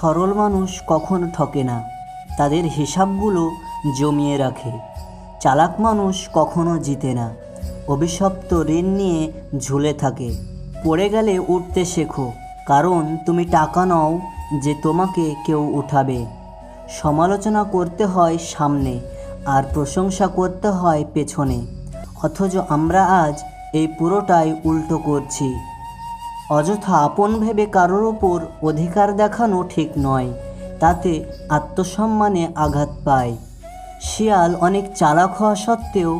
সরল মানুষ কখনো ঠকে না। তাদের হিসাবগুলো জমিয়ে রাখে। চালাক মানুষ কখনো জিতে না। অভিশপ্ত ঋণ নিয়ে ঝুলে থাকে। পড়ে গেলে উঠতে শেখো, কারণ তুমি টাকা নাও যে তোমাকে কেউ উঠাবে। সমালোচনা করতে হয় সামনে, আর প্রশংসা করতে হয় পেছনে। অথচ আমরা আজ এই পুরোটাই উল্টো করছি। অযথা আপন ভেবে কারোর ওপর অধিকার দেখানো ঠিক নয়, তাতে আত্মসম্মানে আঘাত পায়। শিয়াল অনেক চালাক হওয়া সত্ত্বেও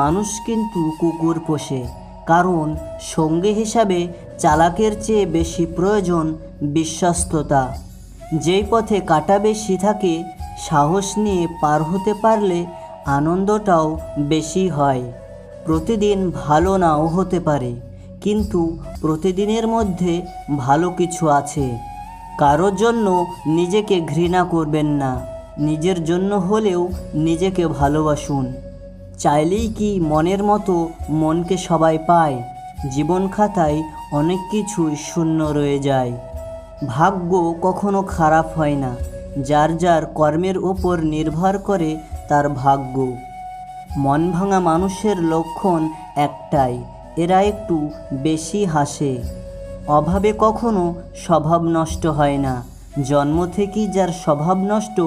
মানুষ কিন্তু কুকুর পোষে, কারণ সঙ্গী হিসাবে চালাকের চেয়ে বেশি প্রয়োজন বিশ্বস্ততা। যেই পথে কাটা বেশি থাকে, সাহস নিয়ে পার হতে পারলে আনন্দটাও বেশি হয়। প্রতিদিন ভালো নাও হতে পারে। কিন্তু প্রতিদিনের মধ্যে ভালো কিছু আছে। কারোর জন্য নিজেকে ঘৃণা করবেন না। নিজের জন্য হলেও নিজেকে ভালোবাসুন। চাইলেই কি মনের মতো মনকে সবাই পায়। জীবন খাতায় অনেক কিছুই শূন্য রয়ে যায়। ভাগ্য কখনো খারাপ হয় না। যার যার কর্মের ওপর নির্ভর করে তার ভাগ্য। মন ভাঙা মানুষের লক্ষণ একটাই। এরা একটু বেশি হাসে। অভাবে কখনো স্বভাব নষ্ট হয় না। জন্ম থেকেই যার স্বভাব নষ্ট,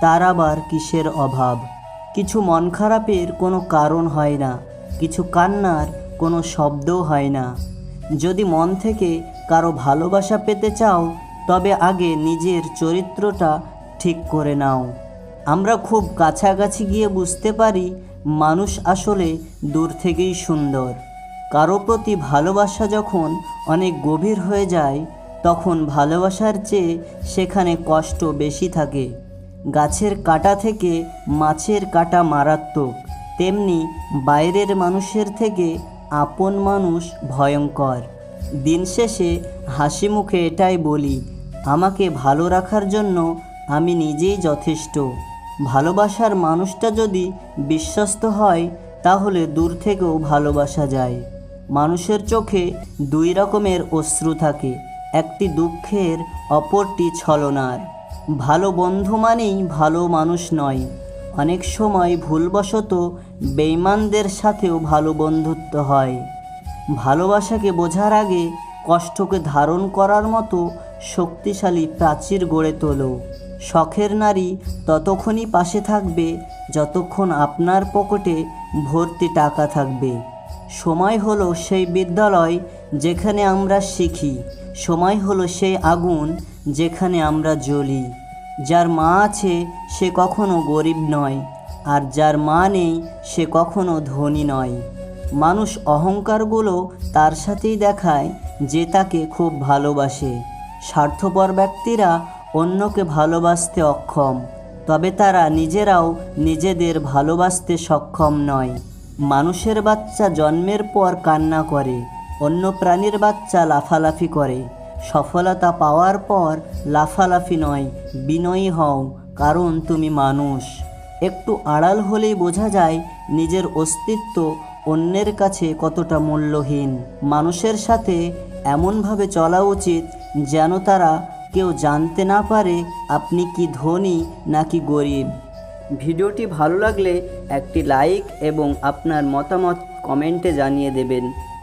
তার আবার কিসের অভাব? কিছু মন খারাপের কোনো কারণ হয় না, কিছু কান্নার কোনো শব্দও হয় না। যদি মন থেকে কারও ভালোবাসা পেতে চাও, তবে আগে নিজের চরিত্রটা ঠিক করে নাও। আমরা খুব কাছাকাছি গিয়ে বুঝতে পারি, মানুষ আসলে দূর থেকেই সুন্দর। কারও প্রতি ভালোবাসা যখন অনেক গভীর হয়ে যায়, তখন ভালোবাসার চেয়ে সেখানে কষ্ট বেশি থাকে। গাছের কাটা থেকে মাছের কাটা মারাত্মক। তেমনি বাইরের মানুষের থেকে আপন মানুষ ভয়ঙ্কর। দিন শেষে হাসি মুখে এটাই বলি, আমাকে ভালো রাখার জন্য আমি নিজেই যথেষ্ট। ভালোবাসার মানুষটা যদি বিশ্বস্ত হয়, তাহলে দূর থেকেও ভালোবাসা যায়। মানুষের চোখে দুই রকমের অশ্রু থাকে। একটি দুঃখের, অপরটি ছলনার। ভালো বন্ধু মানেই ভালো মানুষ নয়। অনেক সময় ভুলবশত বেইমানদের সাথেও ভালো বন্ধুত্ব হয়। ভালোবাসাকে বোঝার আগে কষ্টকে ধারণ করার মতো শক্তিশালী প্রাচীর গড়ে তোলো। শখের নারী ততক্ষণই পাশে থাকবে, যতক্ষণ আপনার পকেটে ভর্তি টাকা থাকবে। সময় হলো সেই বিদ্যালয় যেখানে আমরা শিখি। সময় হলো সেই আগুন যেখানে আমরা জ্বলি। যার মা আছে, সে কখনো গরিব নয়, আর যার মা নেই, সে কখনো ধনী নয়। মানুষ অহংকারগুলো তার সাথেই দেখায় যে তাকে খুব ভালোবাসে। স্বার্থপর ব্যক্তিরা অন্যকে ভালোবাসতে অক্ষম, তবে তারা নিজেরাও নিজেদের ভালোবাসতে সক্ষম নয়। মানুষের বাচ্চা জন্মের পর কান্না করে, অন্য প্রাণীর বাচ্চা লাফালাফি করে। সফলতা পাওয়ার পর লাফালাফি নয়, বিনয়ী হও, কারণ তুমি মানুষ। একটু আড়াল হলেই বোঝা যায় নিজের অস্তিত্ব অন্যের কাছে কতটা মূল্যহীন। মানুষের সাথে এমনভাবে চলা উচিত যেন তারা কেউ জানতে না পারে আপনি কি ধনী নাকি গরিব। ভিডিওটি ভালো লাগলে একটি লাইক এবং আপনার মতামত কমেন্টে জানিয়ে দেবেন।